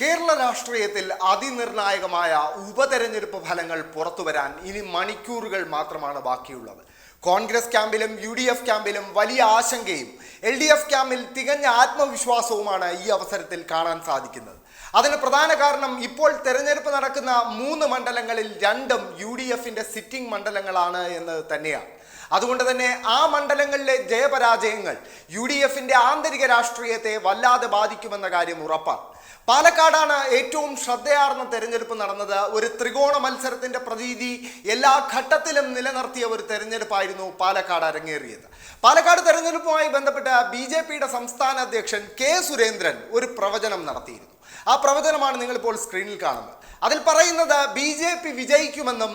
കേരള രാഷ്ട്രീയത്തിൽ അതിനിർണായകമായ ഉപതെരഞ്ഞെടുപ്പ് ഫലങ്ങൾ പുറത്തുവരാൻ ഇനി മണിക്കൂറുകൾ മാത്രമാണ് ബാക്കിയുള്ളത്. കോൺഗ്രസ് ക്യാമ്പിലും യു ഡി എഫ് ക്യാമ്പിലും വലിയ ആശങ്കയും എൽ ഡി എഫ് ക്യാമ്പിൽ തികഞ്ഞ ആത്മവിശ്വാസവുമാണ് ഈ അവസരത്തിൽ കാണാൻ സാധിക്കുന്നത്. അതിന് പ്രധാന കാരണം ഇപ്പോൾ തെരഞ്ഞെടുപ്പ് നടക്കുന്ന മൂന്ന് മണ്ഡലങ്ങളിൽ രണ്ടും യു ഡി എഫിന്റെ സിറ്റിംഗ് മണ്ഡലങ്ങളാണ് എന്ന് തന്നെയാണ്. അതുകൊണ്ട് തന്നെ ആ മണ്ഡലങ്ങളിലെ ജയപരാജയങ്ങൾ യു ഡി എഫിന്റെ ആന്തരിക രാഷ്ട്രീയത്തെ വല്ലാതെ ബാധിക്കുമെന്ന കാര്യം ഉറപ്പാണ്. പാലക്കാടാണ് ഏറ്റവും ശ്രദ്ധയാർന്ന തെരഞ്ഞെടുപ്പ് നടന്നത്. ഒരു ത്രികോണ മത്സരത്തിന്റെ പ്രതീതി എല്ലാ ഘട്ടത്തിലും നിലനിർത്തിയ ഒരു തെരഞ്ഞെടുപ്പായിരുന്നു പാലക്കാട് അരങ്ങേറിയത്. പാലക്കാട് തെരഞ്ഞെടുപ്പുമായി ബന്ധപ്പെട്ട ബി ജെ പിയുടെ സംസ്ഥാന അധ്യക്ഷൻ കെ സുരേന്ദ്രൻ ഒരു പ്രവചനം നടത്തിയിരുന്നു. ആ പ്രവചനമാണ് നിങ്ങളിപ്പോൾ സ്ക്രീനിൽ കാണുന്നത്. അതിൽ പറയുന്നത് ബി ജെ പി വിജയിക്കുമെന്നും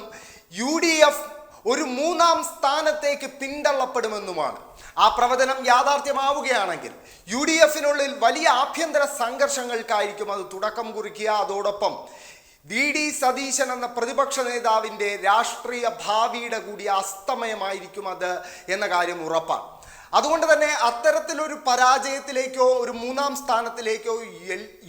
യു ഡി എഫ് ഒരു മൂന്നാം സ്ഥാനത്തേക്ക് പിന്തള്ളപ്പെടുമെന്നുമാണ്. ആ പ്രവചനം യാഥാർത്ഥ്യമാവുകയാണെങ്കിൽ യു ഡി എഫിനുള്ളിൽ വലിയ ആഭ്യന്തര സംഘർഷങ്ങൾക്കായിരിക്കും അത് തുടക്കം കുറിക്കുക. അതോടൊപ്പം വി ഡി സതീശൻ എന്ന പ്രതിപക്ഷ നേതാവിന്റെ രാഷ്ട്രീയ ഭാവിയുടെ കൂടി അസ്തമയമായിരിക്കും അത് എന്ന കാര്യം ഉറപ്പാണ്. അതുകൊണ്ട് തന്നെ അത്തരത്തിലൊരു പരാജയത്തിലേക്കോ ഒരു മൂന്നാം സ്ഥാനത്തിലേക്കോ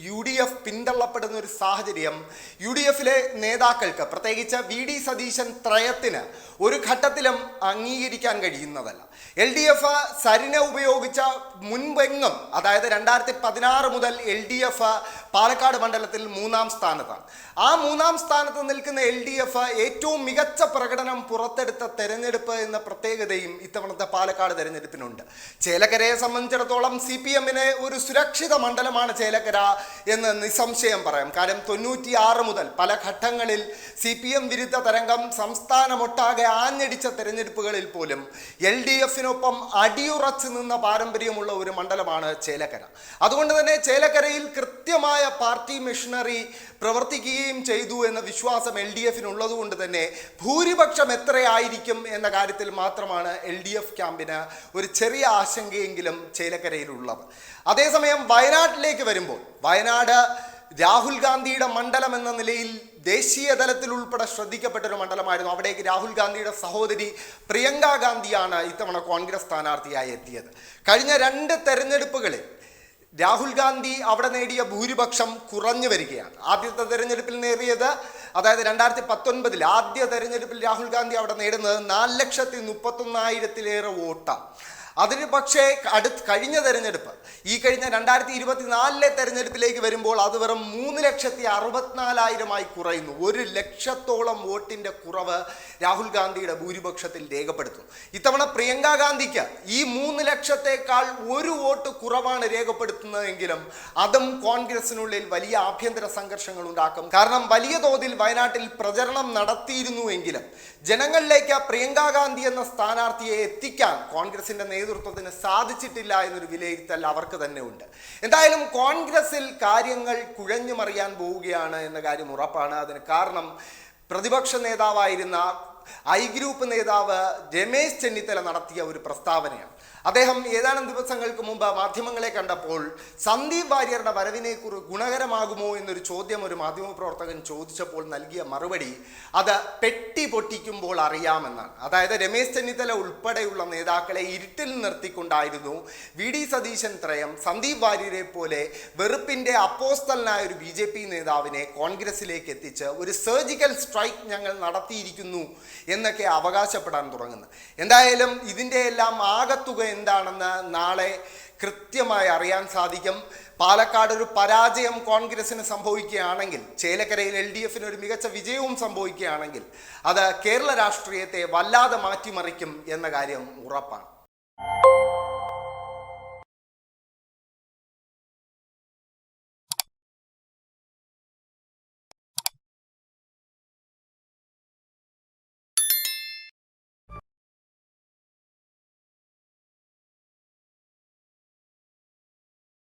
യു ഡി എഫ് പിന്തള്ളപ്പെടുന്ന ഒരു സാഹചര്യം യു ഡി എഫിലെ നേതാക്കൾക്ക് പ്രത്യേകിച്ച് വി ഡി സതീശൻ ത്രയത്തിന് ഒരു ഘട്ടത്തിലും അംഗീകരിക്കാൻ കഴിയുന്നതല്ല. എൽ ഡി എഫ് സരിനെ ഉപയോഗിച്ച മുൻപെങ്ങും അതായത് രണ്ടായിരത്തി പതിനാറ് മുതൽ എൽ ഡി എഫ് പാലക്കാട് മണ്ഡലത്തിൽ മൂന്നാം സ്ഥാനത്താണ്. ആ മൂന്നാം സ്ഥാനത്ത് നിൽക്കുന്ന എൽ ഡി എഫ് ഏറ്റവും മികച്ച പ്രകടനം പുറത്തെടുത്ത തെരഞ്ഞെടുപ്പ് എന്ന പ്രത്യേകതയും ഇത്തവണത്തെ പാലക്കാട് തെരഞ്ഞെടുപ്പിനുണ്ട്. ചേലക്കരയെ സംബന്ധിച്ചിടത്തോളം സി പി എമ്മിന് ഒരു സുരക്ഷിത മണ്ഡലമാണ് ചേലക്കര എന്ന് നിസ്സംശയം പറയാം. കാരണം തൊണ്ണൂറ്റി ആറ് മുതൽ പല ഘട്ടങ്ങളിൽ സി പി എം വിരുദ്ധ തരംഗം സംസ്ഥാനമൊട്ടാകെ ആഞ്ഞടിച്ച തെരഞ്ഞെടുപ്പുകളിൽ പോലും എൽ ഡി എഫിനൊപ്പം അടിയുറച്ചു നിന്ന പാരമ്പര്യമുള്ള ഒരു മണ്ഡലമാണ് ചേലക്കര. അതുകൊണ്ട് തന്നെ ചേലക്കരയിൽ കൃത്യമായ പാർട്ടി മിഷണറി പ്രവർത്തിക്കുകയും ചെയ്തു എന്ന വിശ്വാസം എൽ ഡി എഫിനുള്ളത് കൊണ്ട് തന്നെ ഭൂരിപക്ഷം എത്രയായിരിക്കും എന്ന കാര്യത്തിൽ മാത്രമാണ് എൽ ഡി എഫ് ക്യാമ്പിന് ഒരു ചെറിയ ആശങ്കയെങ്കിലും ചേലക്കരയിലുള്ളത് അതേസമയം വയനാട്ടിലേക്ക് വരുമ്പോൾ വയനാട് രാഹുൽ ഗാന്ധിയുടെ മണ്ഡലം എന്ന നിലയിൽ ദേശീയ തലത്തിൽ ഉൾപ്പെടെ ശ്രദ്ധിക്കപ്പെട്ട ഒരു മണ്ഡലമായിരുന്നു. അവിടേക്ക് രാഹുൽ ഗാന്ധിയുടെ സഹോദരി പ്രിയങ്ക ഗാന്ധിയാണ് ഇത്തവണ കോൺഗ്രസ് സ്ഥാനാർത്ഥിയായി എത്തിയത്. കഴിഞ്ഞ രണ്ട് തെരഞ്ഞെടുപ്പുകളിൽ രാഹുൽ ഗാന്ധി അവിടെ നേടിയ ഭൂരിപക്ഷം കുറഞ്ഞു വരികയാണ്. ആദ്യത്തെ തെരഞ്ഞെടുപ്പിൽ നേടിയത് അതായത് രണ്ടായിരത്തി പത്തൊൻപതിൽ ആദ്യ തെരഞ്ഞെടുപ്പിൽ രാഹുൽ ഗാന്ധി അവിടെ നേടുന്നത് നാല് ലക്ഷത്തി മുപ്പത്തൊന്നായിരത്തിലേറെ വോട്ടാണ്. അതിന് പക്ഷേ അടുത്ത് കഴിഞ്ഞ തെരഞ്ഞെടുപ്പ് ഈ കഴിഞ്ഞ രണ്ടായിരത്തി ഇരുപത്തിനാലിലെ തെരഞ്ഞെടുപ്പിലേക്ക് വരുമ്പോൾ അത് വെറും മൂന്ന് ലക്ഷത്തി അറുപത്തിനാലായിരമായി കുറയുന്നു. ഒരു ലക്ഷത്തോളം വോട്ടിന്റെ കുറവ് രാഹുൽ ഗാന്ധിയുടെ ഭൂരിപക്ഷത്തിൽ രേഖപ്പെടുത്തുന്നു. ഇത്തവണ പ്രിയങ്ക ഗാന്ധിക്ക് ഈ മൂന്ന് ലക്ഷത്തേക്കാൾ ഒരു വോട്ട് കുറവാണ് രേഖപ്പെടുത്തുന്നതെങ്കിലും അതും കോൺഗ്രസിനുള്ളിൽ വലിയ ആഭ്യന്തര സംഘർഷങ്ങൾ ഉണ്ടാക്കും. കാരണം വലിയ തോതിൽ വയനാട്ടിൽ പ്രചരണം നടത്തിയിരുന്നുവെങ്കിലും ജനങ്ങളിലേക്ക് പ്രിയങ്ക ഗാന്ധി എന്ന സ്ഥാനാർത്ഥിയെ എത്തിക്കാൻ കോൺഗ്രസിന്റെ നേതൃത്വത്തിന് സാധിച്ചിട്ടില്ല എന്നൊരു വിലയിരുത്തൽ അവർക്ക് തന്നെ ഉണ്ട്. എന്തായാലും കോൺഗ്രസിൽ കാര്യങ്ങൾ കുഴഞ്ഞു മറിയാൻ പോവുകയാണ് എന്ന കാര്യം ഉറപ്പാണ്. അതിന് കാരണം പ്രതിപക്ഷ നേതാവായിരുന്ന ഐ ഗ്രൂപ്പ് നേതാവ് രമേശ് ചെന്നിത്തല നടത്തിയ ഒരു പ്രസ്താവനയാണ്. അദ്ദേഹം ഏതാനും ദിവസങ്ങൾക്ക് മുമ്പ് മാധ്യമങ്ങളെ കണ്ടപ്പോൾ സന്ദീപ് വാര്യരുടെ വരവിനെ ഗുണകരമാകുമോ എന്നൊരു ചോദ്യം ഒരു മാധ്യമപ്രവർത്തകൻ ചോദിച്ചപ്പോൾ നൽകിയ മറുപടി അത് പെട്ടി പൊട്ടിക്കുമ്പോൾ അറിയാമെന്നാണ്. അതായത് രമേശ് ചെന്നിത്തല ഉൾപ്പെടെയുള്ള നേതാക്കളെ ഇരുട്ടിൽ നിർത്തിക്കൊണ്ടായിരുന്നു വി ഡി സതീശൻ ത്രയം സന്ദീപ് വാര്യരെ പോലെ വെറുപ്പിന്റെ അപ്പോസ്തലനായ ഒരു ബി നേതാവിനെ കോൺഗ്രസിലേക്ക് എത്തിച്ച് ഒരു സർജിക്കൽ സ്ട്രൈക്ക് ഞങ്ങൾ നടത്തിയിരിക്കുന്നു എന്നൊക്കെ അവകാശപ്പെടാൻ തുടങ്ങുന്നത് എന്തായാലും ഇതിന്റെ എല്ലാം ആകത്തുക എന്താണെന്ന് നാളെ കൃത്യമായി അറിയാൻ സാധിക്കും. പാലക്കാട് ഒരു പരാജയം കോൺഗ്രസിന് സംഭവിക്കുകയാണെങ്കിൽ ചേലക്കരയിൽ എൽ ഡി എഫിന് ഒരു മികച്ച വിജയവും സംഭവിക്കുകയാണെങ്കിൽ അത് കേരള രാഷ്ട്രീയത്തെ വല്ലാതെ മാറ്റിമറിക്കും എന്ന കാര്യം ഉറപ്പാണ്.